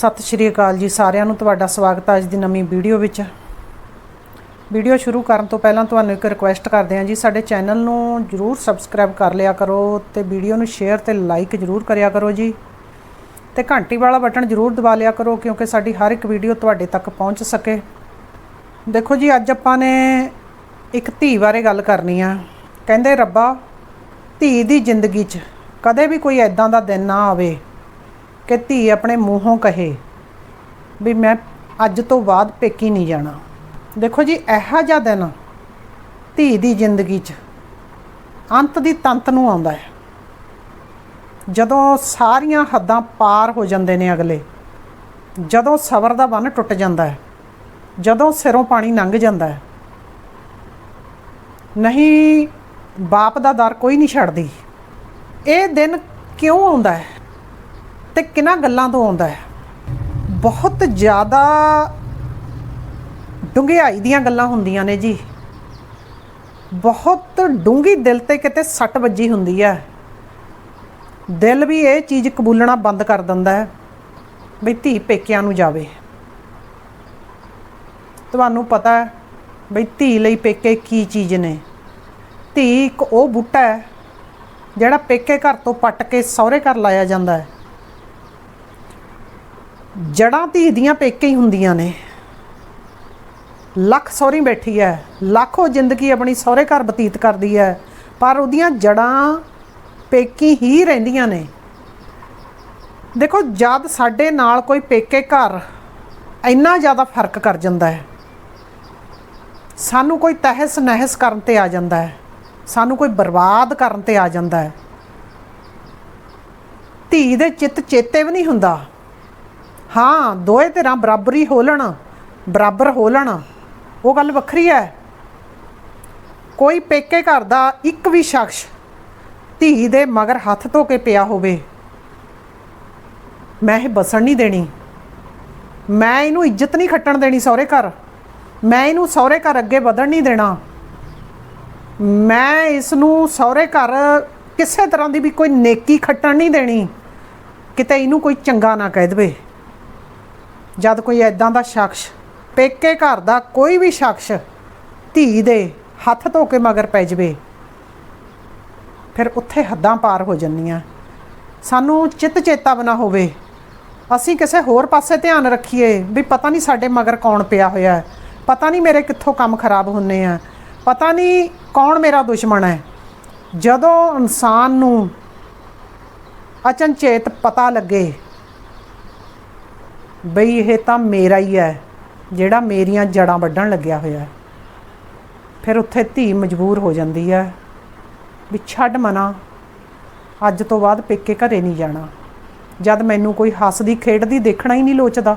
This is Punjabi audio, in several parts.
ਸਤਿ ਸ਼੍ਰੀ ਅਕਾਲ ਜੀ ਸਾਰਿਆਂ ਨੂੰ, ਤੁਹਾਡਾ ਸਵਾਗਤ ਹੈ ਅੱਜ ਦੀ ਨਵੀਂ ਵੀਡੀਓ ਵਿੱਚ। ਵੀਡੀਓ ਸ਼ੁਰੂ ਕਰਨ ਤੋਂ ਪਹਿਲਾਂ ਤੁਹਾਨੂੰ ਇੱਕ ਰਿਕੁਐਸਟ ਕਰਦੇ ਹਾਂ ਜੀ, ਸਾਡੇ ਚੈਨਲ ਨੂੰ ਜਰੂਰ ਸਬਸਕ੍ਰਾਈਬ ਕਰ ਲਿਆ ਕਰੋ ਤੇ ਵੀਡੀਓ ਨੂੰ ਸ਼ੇਅਰ ਤੇ ਲਾਈਕ ਜਰੂਰ ਕਰਿਆ ਕਰੋ ਜੀ। ਤੇ ਘੰਟੀ ਵਾਲਾ ਬਟਨ ਜਰੂਰ ਦਬਾ ਲਿਆ ਕਰੋ ਕਿਉਂਕਿ ਸਾਡੀ ਹਰ ਇੱਕ ਵੀਡੀਓ ਤੁਹਾਡੇ ਤੱਕ ਪਹੁੰਚ ਸਕੇ। ਦੇਖੋ ਜੀ, ਅੱਜ ਆਪਾਂ ਨੇ ਇੱਕ ਧੀ ਬਾਰੇ ਗੱਲ ਕਰਨੀ ਆ। ਕਹਿੰਦੇ, ਰੱਬਾ, ਧੀ ਦੀ ਜ਼ਿੰਦਗੀ 'ਚ ਕਦੇ ਵੀ ਕੋਈ ਐਦਾਂ ਦਾ ਦਿਨ ਨਾ ਆਵੇ। ਕਿ ਧੀ ਆਪਣੇ ਮੂੰਹੋਂ ਕਹੇ ਵੀ ਮੈਂ ਅੱਜ ਤੋਂ ਬਾਅਦ ਪੇਕੀ ਨਹੀਂ ਜਾਣਾ। ਦੇਖੋ ਜੀ, ਇਹੋ ਜਿਹਾ ਦਿਨ ਧੀ ਦੀ ਜ਼ਿੰਦਗੀ 'ਚ ਅੰਤ ਦੀ ਤੰਤ ਨੂੰ ਆਉਂਦਾ ਹੈ। ਜਦੋਂ ਸਾਰੀਆਂ ਹੱਦਾਂ ਪਾਰ ਹੋ ਜਾਂਦੇ ਨੇ ਅਗਲੇ, ਜਦੋਂ ਸਬਰ ਦਾ ਬੰਨ ਟੁੱਟ ਜਾਂਦਾ ਹੈ, ਜਦੋਂ ਸਿਰੋਂ ਪਾਣੀ ਲੰਘ ਜਾਂਦਾ ਹੈ, ਨਹੀਂ, ਬਾਪ ਦਾ ਦਰ ਕੋਈ ਨਹੀਂ ਛੱਡਦੀ। ਇਹ ਦਿਨ ਕਿਉਂ ਆਉਂਦਾ ਹੈ? ਤੇ ਕਿਹਨਾਂ ਗੱਲਾਂ ਤੋਂ ਆਉਂਦਾ ਹੈ? ਬਹੁਤ ਜ਼ਿਆਦਾ ਡੂੰਘਾਈ ਦੀਆਂ ਗੱਲਾਂ ਹੁੰਦੀਆਂ ਨੇ ਜੀ। ਬਹੁਤ ਡੂੰਘੀ ਦਿਲ ਤੇ ਕਿਤੇ ਸੱਟ ਵੱਜੀ ਹੁੰਦੀ ਹੈ। ਦਿਲ ਵੀ ਇਹ ਚੀਜ਼ ਕਬੂਲਣਾ ਬੰਦ ਕਰ ਦਿੰਦਾ ਹੈ ਵੀ ਧੀ ਪੇਕਿਆਂ ਨੂੰ ਜਾਵੇ। ਤੁਹਾਨੂੰ ਪਤਾ ਹੈ ਵੀ ਧੀ ਲਈ ਪੇਕੇ ਕੀ ਚੀਜ਼ ਨੇ। ਧੀ ਇੱਕ ਉਹ ਬੂਟਾ ਹੈ ਜਿਹੜਾ ਪੇਕੇ ਘਰ ਤੋਂ ਪੱਟ ਕੇ ਸਹੁਰੇ ਘਰ ਲਾਇਆ ਜਾਂਦਾ ਹੈ। ਜੜਾਂ ਧੀ ਦੀਆਂ ਪੇਕੇ ਹੀ ਹੁੰਦੀਆਂ ਨੇ। ਲੱਖ ਸਹੁਰੀ ਬੈਠੀ ਹੈ ਲੱਖੋ ਜ਼ਿੰਦਗੀ ਆਪਣੀ ਸਹੁਰੇ ਘਰ ਬਤੀਤ ਕਰਦੀ ਹੈ ਪਰ ਉਹਦੀਆਂ ਜੜਾਂ ਪੇਕੀ ਹੀ ਰਹਿੰਦੀਆਂ ਨੇ। ਦੇਖੋ, ਜਦ ਸਾਡੇ ਨਾਲ ਕੋਈ ਪੇਕੇ ਘਰ ਇੰਨਾ ਜ਼ਿਆਦਾ ਫ਼ਰਕ ਕਰ ਜਾਂਦਾ ਹੈ ਸਾਨੂੰ ਕੋਈ ਤਹਿਸ ਨਹਿਸ ਕਰਨ ਤੇ ਆ ਜਾਂਦਾ ਹੈ ਸਾਨੂੰ ਕੋਈ ਬਰਬਾਦ ਕਰਨ ਤੇ ਆ ਜਾਂਦਾ ਹੈ ਧੀ ਦੇ ਚਿੱਤ ਚੇਤੇ ਵੀ ਨਹੀਂ ਹੁੰਦਾ। ਹਾਂ ਦੋਏ ਧਿਰਾਂ ਬਰਾਬਰੀ ਹੋਲਣ ਬਰਾਬਰ ਹੋਲਣ ਉਹ ਗੱਲ ਵੱਖਰੀ ਹੈ। ਕੋਈ ਪੇਕੇ ਘਰ ਦਾ ਇੱਕ ਵੀ ਸ਼ਖਸ ਧੀ ਦੇ ਮਗਰ ਹੱਥ ਧੋ ਕੇ ਪਿਆ ਹੋਵੇ, ਮੈਂ ਇਹ ਬਸਣ ਨਹੀਂ ਦੇਣੀ। ਮੈਂ ਇਹਨੂੰ ਇੱਜ਼ਤ ਨਹੀਂ ਖੱਟਣ ਦੇਣੀ ਸਹੁਰੇ ਘਰ। ਮੈਂ ਇਹਨੂੰ ਸਹੁਰੇ ਘਰ ਅੱਗੇ ਵਧਣ ਨਹੀਂ ਦੇਣਾ। ਮੈਂ ਇਸ ਨੂੰ ਸਹੁਰੇ ਘਰ ਕਿਸੇ ਤਰ੍ਹਾਂ ਦੀ ਵੀ ਕੋਈ ਨੇਕੀ ਖੱਟਣ ਨਹੀਂ ਦੇਣੀ। ਕਿਤੇ ਇਹਨੂੰ ਕੋਈ ਚੰਗਾ ਨਾ ਕਹਿ ਦੇਵੇ। ਜਦ ਕੋਈ ਐਦਾਂ ਦਾ ਸ਼ਖਸ ਪੇਕੇ ਘਰ ਦਾ ਕੋਈ ਵੀ ਸ਼ਖਸ ਧੀ ਦੇ ਹੱਥ ਧੋ ਕੇ ਮਗਰ ਪੈ ਜਵੇ, ਫਿਰ ਉੱਥੇ ਹੱਦਾਂ ਪਾਰ ਹੋ ਜੰਨੀਆਂ ਸਾਨੂੰ ਚਿੱਤ ਚੇਤਾ ਬਣਾ ਹੋਵੇ। ਅਸੀਂ ਕਿਸੇ ਹੋਰ ਪਾਸੇ ਧਿਆਨ ਰੱਖੀਏ ਵੀ ਪਤਾ ਨਹੀਂ ਸਾਡੇ ਮਗਰ ਕੌਣ ਪਿਆ ਹੋਇਆ ਹੈ। ਪਤਾ ਨਹੀਂ ਮੇਰੇ ਕਿੱਥੋਂ ਕੰਮ ਖਰਾਬ ਹੁੰਨੇ ਆ। ਪਤਾ ਨਹੀਂ ਕੌਣ ਮੇਰਾ ਦੁਸ਼ਮਣ ਹੈ। ਜਦੋਂ ਇਨਸਾਨ ਨੂੰ ਅਚਨਚੇਤ ਪਤਾ ਲੱਗੇ ਬਈ ਇਹ ਤਾਂ ਮੇਰਾ ਹੀ ਹੈ, ਜਿਹੜਾ ਮੇਰੀਆਂ ਜੜਾਂ ਵੱਢਣ ਲੱਗਿਆ ਹੋਇਆ ਹੈ। ਫਿਰ ਉੱਥੇ ਧੀ ਮਜਬੂਰ ਹੋ ਜਾਂਦੀ ਹੈ ਵੀ ਛੱਡ ਮਨਾ, ਅੱਜ ਤੋਂ ਬਾਅਦ ਪੇਕੇ ਘਰੇ ਨਹੀਂ ਜਾਣਾ। ਜਦ ਮੈਨੂੰ ਕੋਈ ਹੱਸਦੀ ਖੇਡਦੀ ਦੇਖਣਾ ਹੀ ਨਹੀਂ ਲੋਚਦਾ।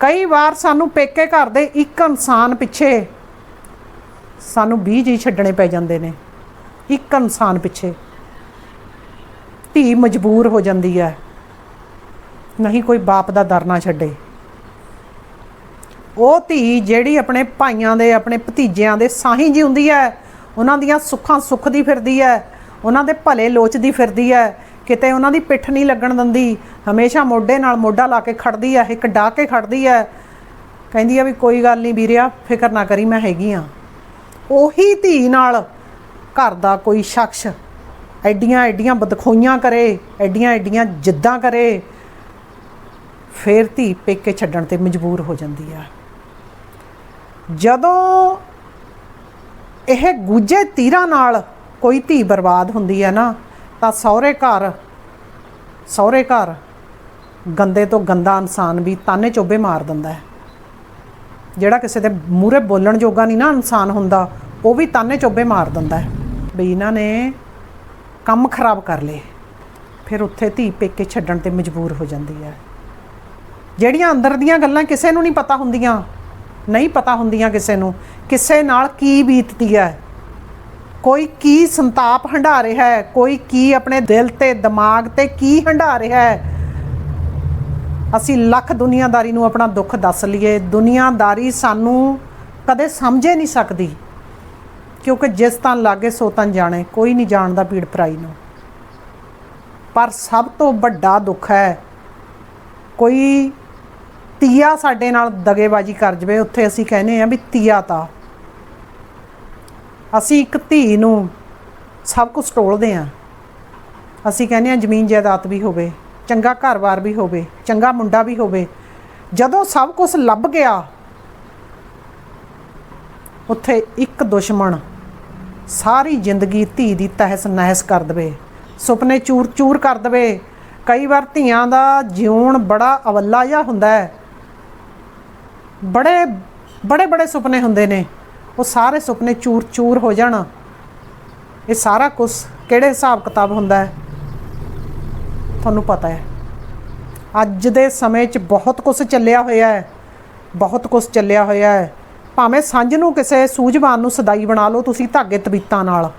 ਕਈ ਵਾਰ ਸਾਨੂੰ ਪੇਕੇ ਘਰ ਦੇ ਇੱਕ ਇਨਸਾਨ ਪਿੱਛੇ ਸਾਨੂੰ 20 ਜੀ ਛੱਡਣੇ ਪੈ ਜਾਂਦੇ ਨੇ, ਇੱਕ ਇਨਸਾਨ ਪਿੱਛੇ। ਧੀ ਮਜਬੂਰ ਹੋ ਜਾਂਦੀ ਹੈ। ਨਹੀਂ ਕੋਈ ਬਾਪ ਦਾ ਦਰ ਨਾ ਛੱਡੇ। ਉਹ ਧੀ ਜਿਹੜੀ ਆਪਣੇ ਭਾਈਆਂ ਦੇ, ਆਪਣੇ ਭਤੀਜਿਆਂ ਦੇ ਸਾਹੀ ਜੀ ਹੁੰਦੀ ਹੈ ਉਹਨਾਂ ਦੀਆਂ ਸੁੱਖਾਂ ਸੁੱਖ ਦੀ ਫਿਰਦੀ ਹੈ ਉਹਨਾਂ ਦੇ ਭਲੇ ਲੋਚਦੀ ਫਿਰਦੀ ਹੈ ਕਿਤੇ ਉਹਨਾਂ ਦੀ ਪਿੱਠ ਨਹੀਂ ਲੱਗਣ ਦਿੰਦੀ, ਹਮੇਸ਼ਾ ਮੋਢੇ ਨਾਲ ਮੋਢਾ ਲਾ ਕੇ ਖੜਦੀ ਹੈ ਇੱਕ ਡਾਹ ਕੇ ਖੜਦੀ ਹੈ ਕਹਿੰਦੀ ਆ ਵੀ ਕੋਈ ਗੱਲ ਨਹੀਂ ਵੀਰਿਆ, ਫਿਕਰ ਨਾ ਕਰੀ, ਮੈਂ ਹੈਗੀ ਆ। ਉਹੀ ਧੀ ਨਾਲ ਘਰ ਦਾ ਕੋਈ ਸ਼ਖਸ ਐਡੀਆਂ ਐਡੀਆਂ ਬਦਖੋਈਆਂ ਕਰੇ ਐਡੀਆਂ ਐਡੀਆਂ ਜਿੱਦਾਂ ਕਰੇ ਫੇਰ ਧੀ ਪੇਕੇ ਛੱਡਣ ਤੇ ਮਜਬੂਰ ਹੋ ਜਾਂਦੀ ਆ। ਜਦੋਂ ਇਹ ਗੁੱਜੇ ਤੀਰਾਂ ਨਾਲ ਕੋਈ ਧੀ ਬਰਬਾਦ ਹੁੰਦੀ ਹੈ ਨਾ, ਤਾਂ ਸਹੁਰੇ ਘਰ ਸਹੁਰੇ ਘਰ ਗੰਦੇ ਤੋਂ ਗੰਦਾ ਇਨਸਾਨ ਵੀ ਤਾਨੇ ਚੋਬੇ ਮਾਰ ਦਿੰਦਾ ਹੈ। ਜਿਹੜਾ ਕਿਸੇ ਦੇ ਮੂਹਰੇ ਬੋਲਣ ਜੋਗਾ ਨਹੀਂ ਨਾ ਇਨਸਾਨ ਹੁੰਦਾ, ਉਹ ਵੀ ਤਾਨੇ ਚੋਬੇ ਮਾਰ ਦਿੰਦਾ ਹੈ ਵੀ ਇਹਨਾਂ ਨੇ ਕੰਮ ਖਰਾਬ ਕਰ ਲਏ, ਫਿਰ ਉੱਥੇ ਧੀ ਪੇਕੇ ਛੱਡਣ ਤੇ ਮਜਬੂਰ ਹੋ ਜਾਂਦੀ ਹੈ। ਜਿਹੜੀਆਂ ਅੰਦਰ ਦੀਆਂ ਗੱਲਾਂ ਕਿਸੇ ਨੂੰ ਨਹੀਂ ਪਤਾ ਹੁੰਦੀਆਂ, ਨਹੀਂ ਪਤਾ ਹੁੰਦੀਆਂ ਕਿਸੇ ਨੂੰ, ਕਿਸੇ ਨਾਲ ਕੀ ਬੀਤਦੀ ਹੈ? ਕੋਈ ਕੀ ਸੰਤਾਪ ਹੰਢਾ ਰਿਹਾ ਹੈ? ਕੋਈ ਕੀ ਆਪਣੇ ਦਿਲ ਤੇ, ਦਿਮਾਗ ਤੇ ਕੀ ਹੰਢਾ ਰਿਹਾ ਹੈ? ਅਸੀਂ ਲੱਖ ਦੁਨੀਆਦਾਰੀ ਨੂੰ ਆਪਣਾ ਦੁੱਖ ਦੱਸ ਲਈਏ। ਦੁਨੀਆਦਾਰੀ ਸਾਨੂੰ ਕਦੇ ਸਮਝੇ ਨਹੀਂ ਸਕਦੀ, ਕਿਉਂਕਿ ਜਿਸ ਤਾਂ ਲਾਗੇ ਸੋ ਤਾਂ ਜਾਣੇ, ਕੋਈ ਨਹੀਂ ਜਾਣਦਾ ਪੀੜ ਪਰਾਈ ਨੂੰ। ਪਰ ਸਭ ਤੋਂ ਵੱਡਾ ਦੁੱਖ ਹੈ, ਕੋਈ ਤੀਆ ਸਾਡੇ ਨਾਲ ਦਗੇਬਾਜੀ ਕਰ ਜਵੇ, ਉੱਥੇ ਅਸੀਂ ਕਹਿੰਦੇ ਆ ਵੀ ਤੀਆ ਤਾ। ਅਸੀਂ ਇੱਕ ਧੀ ਨੂੰ ਸਭ ਕੁਝ ਟੋਲਦੇ ਆ ਅਸੀਂ ਕਹਿੰਦੇ ਆ ਜ਼ਮੀਨ ਜਾਇਦਾਦ ਵੀ ਹੋਵੇ, ਚੰਗਾ ਘਰ-ਬਾਰ ਵੀ ਹੋਵੇ, ਚੰਗਾ ਮੁੰਡਾ ਵੀ ਹੋਵੇ, ਜਦੋਂ ਸਭ ਕੁਝ ਲੱਭ ਗਿਆ, ਉੱਥੇ ਇੱਕ ਦੁਸ਼ਮਣ ਸਾਰੀ ਜ਼ਿੰਦਗੀ ਧੀ ਦੀ ਤਹਿਸ ਨਹਿਸ ਕਰ ਦਵੇ, ਸੁਪਨੇ ਚੂਰ-ਚੂਰ ਕਰ ਦਵੇ। ਕਈ ਵਾਰ ਧੀਆਂ ਦਾ ਜਿਉਣ ਬੜਾ ਅਵੱਲਾ ਜਿਹਾ ਹੁੰਦਾ ਹੈ। ਬੜੇ ਬੜੇ ਬੜੇ ਸੁਪਨੇ ਹੁੰਦੇ ਨੇ। ਉਹ ਸਾਰੇ ਸੁਪਨੇ ਚੂਰ-ਚੂਰ ਹੋ ਜਾਣ। ਇਹ ਸਾਰਾ ਕੁਝ ਕਿਹੜੇ ਹਿਸਾਬ ਕਿਤਾਬ ਹੁੰਦਾ ਹੈ? ਤੁਹਾਨੂੰ ਪਤਾ ਹੈ। ਅੱਜ ਦੇ ਸਮੇਂ 'ਚ ਬਹੁਤ ਕੁਝ ਚੱਲਿਆ ਹੋਇਆ ਹੈ। ਬਹੁਤ ਕੁਝ ਚੱਲਿਆ ਹੋਇਆ ਹੈ। ਭਾਵੇਂ ਸੰਜ ਨੂੰ ਕਿਸੇ ਸੂਝਵਾਨ ਨੂੰ ਸਦਾਈ ਬਣਾ ਲਓ, ਤੁਸੀਂ ਧਾਗੇ ਤਬੀਤਾਂ ਨਾਲ।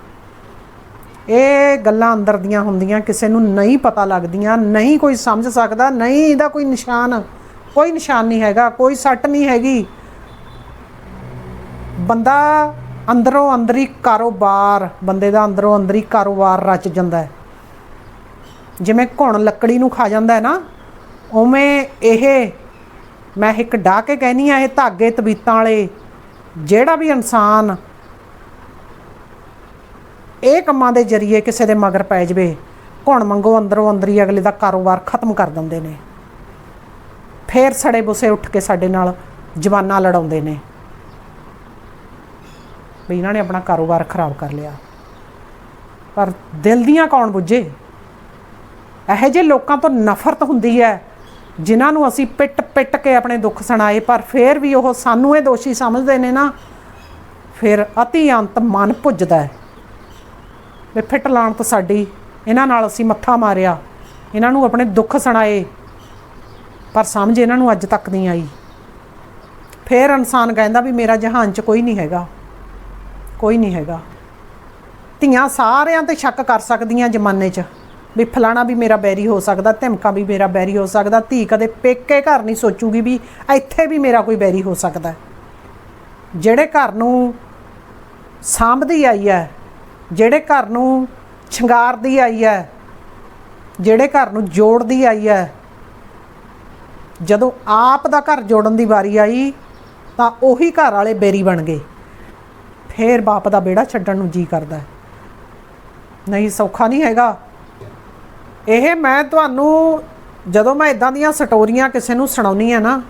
ਇਹ ਗੱਲਾਂ ਅੰਦਰ ਦੀਆਂ ਹੁੰਦੀਆਂ, ਕਿਸੇ ਨੂੰ ਨਹੀਂ ਪਤਾ ਲੱਗਦੀਆਂ, ਨਹੀਂ ਕੋਈ ਸਮਝ ਸਕਦਾ, ਨਹੀਂ ਇਹਦਾ ਕੋਈ ਨਿਸ਼ਾਨ। ਕੋਈ ਨਿਸ਼ਾਨ ਨਹੀਂ ਹੈਗਾ, ਕੋਈ ਸੱਟ ਨਹੀਂ ਹੈਗੀ। ਬੰਦਾ ਅੰਦਰੋਂ ਅੰਦਰੀ ਕਾਰੋਬਾਰ, ਬੰਦੇ ਦਾ ਅੰਦਰੋਂ ਅੰਦਰੀ ਕਾਰੋਬਾਰ ਰਚ ਜਾਂਦਾ ਹੈ। ਜਿਵੇਂ ਘੁਣ ਲੱਕੜੀ ਨੂੰ ਖਾ ਜਾਂਦਾ ਹੈ ਨਾ, ਉਵੇਂ ਇਹ, ਮੈਂ ਇੱਕ ਡਾਹ ਕੇ ਕਹਿਨੀ ਆ, ਇਹ ਧਾਗੇ ਤਬੀਤਾਂ ਵਾਲੇ, ਜਿਹੜਾ ਵੀ ਇਨਸਾਨ ਇਹ ਕੰਮਾਂ ਦੇ ਜ਼ਰੀਏ ਕਿਸੇ ਦੇ ਮਗਰ ਪੈ ਜਵੇ, ਘੁਣ ਮੰਗੋ ਅੰਦਰੋਂ ਅੰਦਰੀ ਅਗਲੇ ਦਾ ਕਾਰੋਬਾਰ ਖਤਮ ਕਰ ਦਿੰਦੇ ਨੇ। ਫੇਰ ਸੜੇ ਬੁਸੇ ਉੱਠ ਕੇ ਸਾਡੇ ਨਾਲ ਜਵਾਨਾਂ ਲੜਾਉਂਦੇ ਨੇ। ਵੀ ਇਹਨਾਂ ਨੇ ਆਪਣਾ ਕਾਰੋਬਾਰ ਖਰਾਬ ਕਰ ਲਿਆ। ਪਰ ਦਿਲ ਦੀਆਂ ਕੌਣ ਬੁੱਝੇ? ਇਹੋ ਜਿਹੇ ਲੋਕਾਂ ਤੋਂ ਨਫ਼ਰਤ ਹੁੰਦੀ ਹੈ, ਜਿਨ੍ਹਾਂ ਨੂੰ ਅਸੀਂ ਪਿੱਟ ਪਿੱਟ ਕੇ ਆਪਣੇ ਦੁੱਖ ਸੁਣਾਏ, ਪਰ ਫੇਰ ਵੀ ਉਹ ਸਾਨੂੰ ਇਹ ਦੋਸ਼ੀ ਸਮਝਦੇ ਨੇ ਨਾ, ਫਿਰ ਅਤੀ ਅੰਤ ਮਨ ਭੁੱਜਦਾ ਹੈ। ਵੀ ਫਿੱਟ ਲਾਣ ਸਾਡੀ, ਇਹਨਾਂ ਨਾਲ ਅਸੀਂ ਮੱਥਾ ਮਾਰਿਆ, ਇਹਨਾਂ ਨੂੰ ਆਪਣੇ ਦੁੱਖ ਸੁਣਾਏ ਪਰ ਸਮਝ ਇਹਨਾਂ ਨੂੰ ਅੱਜ ਤੱਕ ਨਹੀਂ ਆਈ। ਫੇਰ ਇਨਸਾਨ ਕਹਿੰਦਾ ਵੀ ਮੇਰਾ ਜਹਾਨ 'ਚ ਕੋਈ ਨਹੀਂ ਹੈਗਾ। ਕੋਈ ਨਹੀਂ ਹੈਗਾ। ਧੀਆਂ ਸਾਰਿਆਂ ਤੇ ਸ਼ੱਕ ਕਰ ਸਕਦੀਆਂ ਜ਼ਮਾਨੇ 'ਚ ਵੀ ਫਲਾਣਾ ਵੀ ਮੇਰਾ ਬੈਰੀ ਹੋ ਸਕਦਾ, ਧਮਕਾ ਵੀ ਮੇਰਾ ਬੈਰੀ ਹੋ ਸਕਦਾ, ਧੀ ਕਦੇ ਪੇਕੇ ਘਰ ਨਹੀਂ ਸੋਚੂਗੀ ਵੀ ਇੱਥੇ ਵੀ ਮੇਰਾ ਕੋਈ ਬੈਰੀ ਹੋ ਸਕਦਾ। ਜਿਹੜੇ ਘਰ ਨੂੰ ਸਾਂਭਦੀ ਆਈ ਹੈ, ਜਿਹੜੇ ਘਰ ਨੂੰ ਸ਼ਿੰਗਾਰਦੀ ਆਈ ਹੈ, ਜਿਹੜੇ ਘਰ ਨੂੰ ਜੋੜਦੀ ਆਈ ਹੈ ਜਦੋਂ ਆਪ ਦਾ ਘਰ ਜੋੜਨ ਦੀ ਵਾਰੀ ਆਈ, ਤਾਂ ਉਹੀ ਘਰ ਵਾਲੇ ਬੇਰੀ ਬਣ ਗਏ। ਫੇਰ ਬਾਪ ਦਾ ਬੇੜਾ ਛੱਡਣ ਨੂੰ ਜੀ ਕਰਦਾ ਨਹੀਂ, ਸੌਖਾ ਨਹੀਂ ਹੈਗਾ। ਇਹ ਮੈਂ ਤੁਹਾਨੂੰ, ਜਦੋਂ ਮੈਂ ਇਦਾਂ ਦੀਆਂ ਸਟੋਰੀਆਂ ਕਿਸੇ ਨੂੰ ਸੁਣਾਉਣੀ ਆ ਨਾ,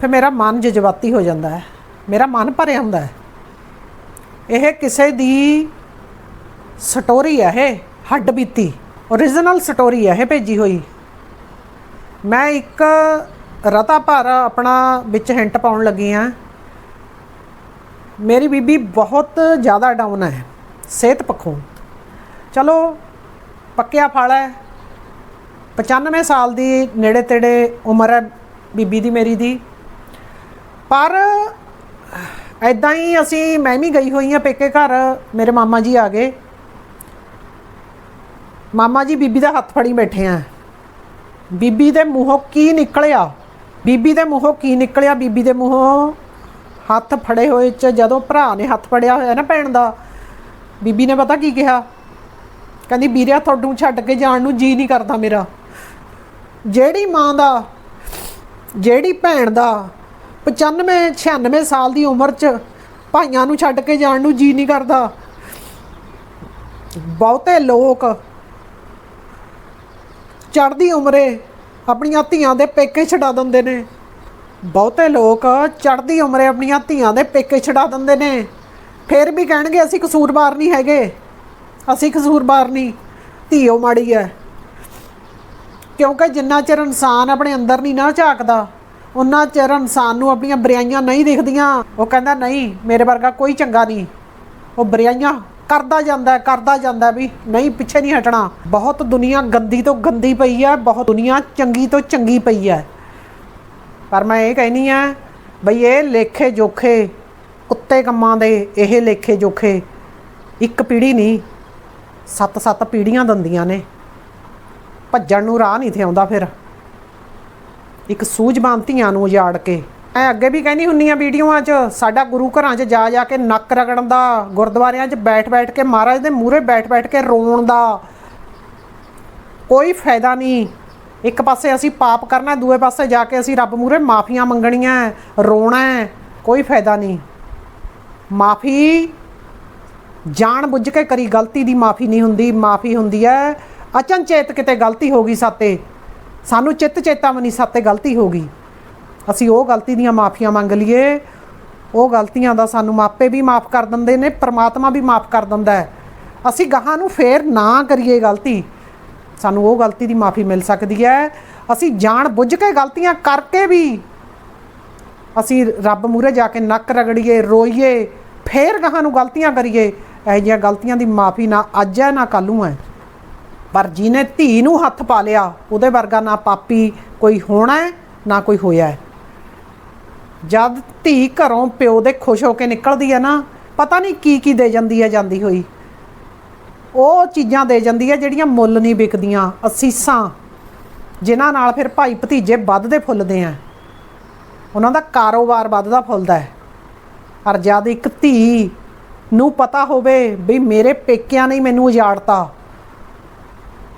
ਫਿਰ ਮੇਰਾ ਮਨ ਜਜ਼ਬਾਤੀ ਹੋ ਜਾਂਦਾ ਹੈ। ਮੇਰਾ ਮਨ ਭਰਿਆ ਹੁੰਦਾ ਹੈ। ਇਹ ਕਿਸੇ ਦੀ ਸਟੋਰੀ ਹੈ ਇਹ, ਹੱਡ ਬੀਤੀ। Origignal ਸਟੋਰੀ ਹੈ ਇਹ ਭੇਜੀ ਹੋਈ। ਮੈਂ ਇੱਕ ਰਤਾ ਭਰ ਆਪਣਾ ਵਿੱਚ ਹਿੰਟ ਪਾਉਣ ਲੱਗੀ ਆ। ਮੇਰੀ ਬੀਬੀ ਬਹੁਤ ਜ਼ਿਆਦਾ ਡਾਊਨ ਹੈ, ਸਿਹਤ ਪੱਖੋਂ। ਚਲੋ, ਪੱਕਿਆ ਫਲ ਹੈ। 95 ਸਾਲ ਦੀ ਨੇੜੇ ਤੇੜੇ ਉਮਰ ਹੈ ਬੀਬੀ ਦੀ, ਮੇਰੀ ਦੀ। ਪਰ ਐਦਾਂ ਹੀ ਅਸੀਂ, ਮੈਂ ਵੀ ਗਈ ਹੋਈ ਹਾਂ ਪੇਕੇ ਘਰ, ਮੇਰੇ ਮਾਮਾ ਜੀ ਆ ਗਏ। ਮਾਮਾ ਜੀ ਬੀਬੀ ਦਾ ਹੱਥ ਫੜੀ ਬੈਠੇ ਆ। ਬੀਬੀ ਦੇ ਮੂੰਹੋਂ ਕੀ ਨਿਕਲਿਆ? ਬੀਬੀ ਦੇ ਮੂੰਹੋਂ ਕੀ ਨਿਕਲਿਆ? ਬੀਬੀ ਦੇ ਮੂੰਹੋਂ ਹੱਥ ਫੜੇ ਹੋਏ ਚ ਜਦੋਂ ਭਰਾ ਨੇ ਹੱਥ ਫੜਿਆ ਹੋਇਆ ਨਾ ਭੈਣ ਦਾ, ਬੀਬੀ ਨੇ ਪਤਾ ਕੀ ਕਿਹਾ? ਕਹਿੰਦੀ ਵੀਰਿਆ ਤੁਹਾਨੂੰ ਛੱਡ ਕੇ ਜਾਣ ਨੂੰ ਜੀ ਨਹੀਂ ਕਰਦਾ ਮੇਰਾ। ਜਿਹੜੀ ਮਾਂ ਦਾ, ਜਿਹੜੀ ਭੈਣ ਦਾ 95 96 ਸਾਲ ਦੀ ਉਮਰ 'ਚ ਭਾਈਆਂ ਨੂੰ ਛੱਡ ਕੇ ਜਾਣ ਨੂੰ ਜੀ ਨਹੀਂ ਕਰਦਾ। ਬਹੁਤੇ ਲੋਕ ਚੜ੍ਹਦੀ ਉਮਰੇ ਆਪਣੀਆਂ ਧੀਆਂ ਦੇ ਪੇਕੇ ਛਡਾ ਦਿੰਦੇ ਨੇ। ਬਹੁਤੇ ਲੋਕ ਚੜ੍ਹਦੀ ਉਮਰੇ ਆਪਣੀਆਂ ਧੀਆਂ ਦੇ ਪੇਕੇ ਛਡਾ ਦਿੰਦੇ ਨੇ। ਫਿਰ ਵੀ ਕਹਿਣਗੇ, ਅਸੀਂ ਕਸੂਰਵਾਰ ਨਹੀਂ ਹੈਗੇ। ਅਸੀਂ ਕਸੂਰਵਾਰ ਨਹੀਂ। ਧੀਓ ਮਾੜੀ ਹੈ ਕਿਉਂਕਿ ਜਿੰਨਾ ਚਿਰ ਇਨਸਾਨ ਆਪਣੇ ਅੰਦਰ ਨਹੀਂ ਨਾ ਝਾਕਦਾ ਉਹਨਾਂ ਚਿਰ ਇਨਸਾਨ ਨੂੰ ਆਪਣੀਆਂ ਬਰਿਆਈਆਂ ਨਹੀਂ ਦਿਖਦੀਆਂ। ਉਹ ਕਹਿੰਦਾ, ਨਹੀਂ, ਮੇਰੇ ਵਰਗਾ ਕੋਈ ਚੰਗਾ ਨਹੀਂ। ਉਹ ਬਰਿਆਈਆਂ ਕਰਦਾ ਜਾਂਦਾ ਕਰਦਾ ਜਾਂਦਾ ਵੀ ਨਹੀਂ, ਪਿੱਛੇ ਨਹੀਂ ਹਟਣਾ। ਬਹੁਤ ਦੁਨੀਆ ਗੰਦੀ ਤੋਂ ਗੰਦੀ ਪਈ ਹੈ, ਬਹੁਤ ਦੁਨੀਆ ਚੰਗੀ ਤੋਂ ਚੰਗੀ ਪਈ ਹੈ। ਪਰ ਮੈਂ ਇਹ ਕਹਿਨੀ ਆ ਬਈ ਇਹ ਲੇਖੇ ਜੋਖੇ, ਕੁੱਤੇ ਕੰਮਾਂ ਦੇ ਇਹ ਲੇਖੇ ਜੋਖੇ ਇੱਕ ਪੀੜੀ ਨਹੀਂ, ਸੱਤ ਸੱਤ ਪੀੜੀਆਂ ਦੰਦੀਆਂ ਨੇ। ਭੱਜਣ ਨੂੰ ਰਾਹ ਨਹੀਂ ਥੇ ਆਉਂਦਾ ਫਿਰ। ਇੱਕ ਸੂਝਵਾਨ ਧੀਆਂ ਨੂੰ ਉਜਾੜ ਕੇ ਐ ਅੱਗੇ ਵੀ ਕਹਿੰਦੀ ਹੁੰਨੀ ਆ ਵੀਡੀਓਆਂ 'ਚ, ਸਾਡਾ ਗੁਰੂ ਘਰਾਂ 'ਚ ਜਾ ਜਾ ਕੇ ਨੱਕ ਰਗੜਨ ਦਾ, ਗੁਰਦੁਆਰਿਆਂ 'ਚ ਬੈਠ ਬੈਠ ਕੇ ਮਹਾਰਾਜ ਦੇ ਮੂਹਰੇ ਬੈਠ ਬੈਠ ਕੇ ਰੋਣ ਦਾ। ਕੋਈ ਫਾਇਦਾ ਨਹੀਂ। ਇੱਕ ਪਾਸੇ ਅਸੀਂ ਪਾਪ ਕਰਨਾ, ਦੂਏ ਪਾਸੇ ਜਾ ਕੇ ਅਸੀਂ ਰੱਬ ਮੂਹਰੇ ਮਾਫੀਆਂ ਮੰਗਣੀਆਂ, ਰੋਣਾ ਕੋਈ ਫਾਇਦਾ ਨਹੀਂ। ਮਾਫੀ, ਜਾਣ ਬੁੱਝ ਕੇ ਕਰੀ ਗਲਤੀ ਦੀ ਮਾਫੀ ਨਹੀਂ ਹੁੰਦੀ, ਮਾਫੀ ਹੁੰਦੀ ਹੈ ਅਚਨਚੇਤ ਕਿਤੇ ਗਲਤੀ ਹੋ ਗਈ ਸਾਤੇ। ਸਾਨੂੰ ਚਿੱਤ ਚੇਤਾਵਨੀ ਸਾਤੇ ਗਲਤੀ ਹੋ ਗਈ। ਅਸੀਂ ਉਹ ਗਲਤੀ ਦੀਆਂ ਮਾਫੀਆਂ ਮੰਗ ਲਈਏ। ਉਹ ਗਲਤੀਆਂ ਦਾ ਸਾਨੂੰ ਮਾਪੇ ਵੀ ਮਾਫ ਕਰ ਦਿੰਦੇ ਨੇ, ਪ੍ਰਮਾਤਮਾ ਵੀ ਮਾਫ ਕਰ ਦਿੰਦਾ ਹੈ। ਅਸੀਂ ਗਾਹਾਂ ਨੂੰ ਫੇਰ ਨਾ ਕਰੀਏ ਗਲਤੀ। ਸਾਨੂੰ ਉਹ ਗਲਤੀ ਦੀ ਮਾਫੀ ਮਿਲ ਸਕਦੀ ਹੈ। ਅਸੀਂ ਜਾਣ ਬੁੱਝ ਕੇ ਗਲਤੀਆਂ ਕਰਕੇ ਵੀ ਅਸੀਂ ਰੱਬ ਮੂਹਰੇ ਜਾ ਕੇ ਨੱਕ ਰਗੜੀਏ, ਰੋਈਏ, ਫੇਰ ਗਾਹਾਂ ਨੂੰ ਗਲਤੀਆਂ ਕਰੀਏ। ਇਹੋ ਜਿਹੀਆਂ ਗਲਤੀਆਂ ਦੀ ਮਾਫੀ ਨਾ ਅੱਜ ਹੈ, ਨਾ ਕੱਲ੍ਹ ਨੂੰ ਹੈ। ਪਰ ਜਿਹਨੇ ਧੀ ਨੂੰ ਹੱਥ ਪਾ ਲਿਆ, ਉਹਦੇ ਵਰਗਾ ਨਾ ਪਾਪੀ ਕੋਈ ਹੋਣਾ ਹੈ, ਨਾ ਕੋਈ ਹੋਇਆ ਹੈ। ਜਦ ਧੀ ਘਰੋਂ ਪਿਓ ਦੇ ਖੁਸ਼ ਹੋ ਕੇ ਨਿਕਲਦੀ ਹੈ ਨਾ, ਪਤਾ ਨਹੀਂ ਕੀ ਕੀ ਦੇ ਜਾਂਦੀ ਹੈ ਜਾਂਦੀ ਹੋਈ। ਉਹ ਚੀਜ਼ਾਂ ਦੇ ਜਾਂਦੀ ਹੈ ਜਿਹੜੀਆਂ ਮੁੱਲ ਨਹੀਂ ਵਿਕਦੀਆਂ, ਅਸੀਸਾਂ, ਜਿਨ੍ਹਾਂ ਨਾਲ ਫਿਰ ਭਾਈ ਭਤੀਜੇ ਵੱਧਦੇ ਫੁੱਲਦੇ ਆ। ਉਹਨਾਂ ਦਾ ਕਾਰੋਬਾਰ ਵੱਧਦਾ ਫੁੱਲਦਾ ਹੈ। ਪਰ ਜਦ ਇੱਕ ਧੀ ਨੂੰ ਪਤਾ ਹੋਵੇ ਵੀ ਮੇਰੇ ਪੇਕਿਆਂ ਨੇ ਮੈਨੂੰ ਉਜਾੜਤਾ,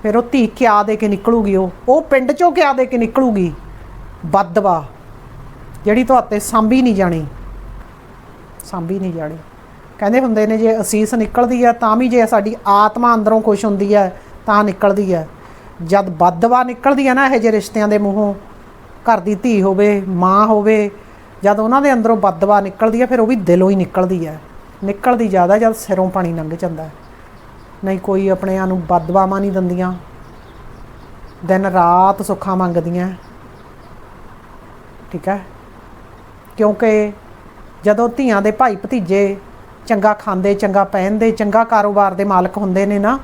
ਫਿਰ ਉਹ ਧੀ ਕਿਆ ਦੇ ਕੇ ਨਿਕਲੂਗੀ ਉਹ? ਉਹ ਪਿੰਡ ਚੋਂ ਕਿਆ ਦੇ ਕੇ ਨਿਕਲੂਗੀ? ਬਦਵਾ ਜਿਹੜੀ ਤੁਹਾਤੇ ਸਾਂਭੀ ਨਹੀਂ ਜਾਣੀ। ਸਾਂਭੀ ਨਹੀਂ ਜਾਣੀ। ਕਹਿੰਦੇ ਹੁੰਦੇ ਨੇ, ਜੇ ਅਸੀਸ ਨਿਕਲਦੀ ਹੈ, ਤਾਂ ਵੀ ਜੇ ਸਾਡੀ ਆਤਮਾ ਅੰਦਰੋਂ ਖੁਸ਼ ਹੁੰਦੀ ਹੈ, ਤਾਂ ਨਿਕਲਦੀ ਹੈ। ਜਦ ਬਦਵਾ ਨਿਕਲਦੀ ਹੈ ਨਾ, ਇਹੋ ਜਿਹੇ ਰਿਸ਼ਤਿਆਂ ਦੇ ਮੂੰਹੋਂ, ਘਰ ਦੀ ਧੀ ਹੋਵੇ, ਮਾਂ ਹੋਵੇ, ਜਦ ਉਹਨਾਂ ਦੇ ਅੰਦਰੋਂ ਬਦਵਾ ਨਿਕਲਦੀ ਹੈ, ਫਿਰ ਉਹ ਵੀ ਦਿਲੋਂ ਹੀ ਨਿਕਲਦੀ ਹੈ। ਨਿਕਲਦੀ ਜ਼ਿਆਦਾ ਜਦ ਸਿਰੋਂ ਪਾਣੀ ਲੰਘ ਜਾਂਦਾ ਨਹੀਂ, ਕੋਈ ਆਪਣਿਆਂ ਨੂੰ ਬਦਵਾਵਾਂ ਨਹੀਂ ਦਿੰਦੀਆਂ। ਦਿਨ ਰਾਤ ਸੁੱਖਾਂ ਮੰਗਦੀਆਂ। ਠੀਕ ਹੈ? ਕਿਉਂਕਿ ਜਦੋਂ ਧੀਆਂ ਦੇ ਭਾਈ ਭਤੀਜੇ ਚੰਗਾ ਖਾਂਦੇ, ਚੰਗਾ ਪਹਿਨਦੇ, ਚੰਗਾ ਕਾਰੋਬਾਰ ਦੇ ਮਾਲਕ ਹੁੰਦੇ ਨੇ ਨਾ,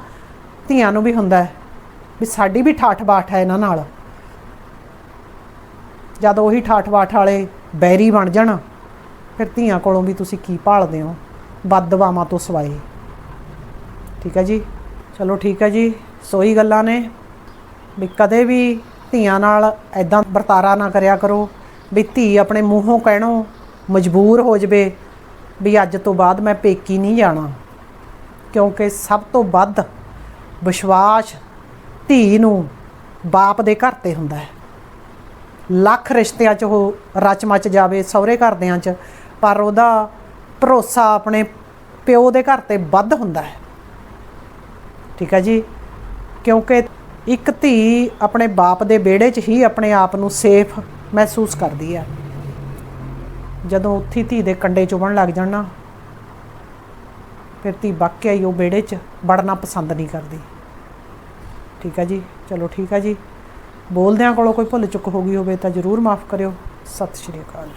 ਧੀਆਂ ਨੂੰ ਵੀ ਹੁੰਦਾ ਵੀ ਸਾਡੀ ਵੀ ਠਾਠ ਬਾਠ ਹੈ ਇਹਨਾਂ ਨਾਲ। ਜਦ ਉਹੀ ਠਾਠ ਬਾਠ ਵਾਲੇ ਬੈਰੀ ਬਣ ਜਾਣ, ਫਿਰ ਧੀਆਂ ਕੋਲੋਂ ਵੀ ਤੁਸੀਂ ਕੀ ਭਾਲਦੇ ਹੋ? ਬਦਦਵਾਵਾਂ ਤੋਂ ਸਵਾਏ। ਠੀਕ ਹੈ ਜੀ? ਚਲੋ ਠੀਕ ਹੈ ਜੀ ਸੋਈ ਗੱਲਾਂ ਨੇ। ਵੀ ਕਦੇ ਵੀ ਧੀਆਂ ਨਾਲ ਐਦਾਂ ਵਰਤਾਰਾ ਨਾ ਕਰਿਆ ਕਰੋ। ਵੀ ਧੀ ਆਪਣੇ ਮੂੰਹੋਂ ਕਹਿਣੋਂ ਮਜਬੂਰ ਹੋ ਜਵੇ ਵੀ ਅੱਜ ਤੋਂ ਬਾਅਦ ਮੈਂ ਪੇਕੀ ਨਹੀਂ ਜਾਣਾ। ਕਿਉਂਕਿ ਸਭ ਤੋਂ ਵੱਧ ਵਿਸ਼ਵਾਸ ਧੀ ਨੂੰ ਬਾਪ ਦੇ ਘਰ ਤੇ ਹੁੰਦਾ ਹੈ। ਲੱਖ ਰਿਸ਼ਤਿਆਂ 'ਚ ਉਹ ਰਚ ਮਚ ਜਾਵੇ, ਸਹੁਰੇ ਘਰਦਿਆਂ 'ਚ, ਪਰ ਉਹਦਾ ਭਰੋਸਾ ਆਪਣੇ ਪਿਓ ਦੇ ਘਰ ਤੇ ਵੱਧ ਹੁੰਦਾ ਹੈ। ਠੀਕ ਹੈ ਜੀ? ਕਿਉਂਕਿ ਇੱਕ ਧੀ ਆਪਣੇ ਬਾਪ ਦੇ ਵਿਹੜੇ 'ਚ ਹੀ ਆਪਣੇ ਆਪ ਨੂੰ ਸੇਫ ਮਹਿਸੂਸ ਕਰਦੀ ਆ। ਜਦੋਂ ਉੱਥੀ ਧੀ ਦੇ ਕੰਡੇ ਚੁਭਣ ਲੱਗ ਜਾਣਾ ਫਿਰ ਧੀ ਵਾਕਿਆ ਹੀ ਉਹ ਵਿਹੜੇ 'ਚ ਵੜਨਾ ਪਸੰਦ ਨਹੀਂ ਕਰਦੀ। ਠੀਕ ਹੈ ਜੀ? ਚਲੋ ਠੀਕ ਹੈ ਜੀ। ਬੋਲਦਿਆਂ ਕੋਲੋਂ ਕੋਈ ਭੁੱਲ ਚੁੱਕ ਹੋ ਗਈ ਹੋਵੇ ਤਾਂ ਜ਼ਰੂਰ ਮਾਫ ਕਰਿਓ। ਸਤਿ ਸ਼੍ਰੀ ਅਕਾਲ।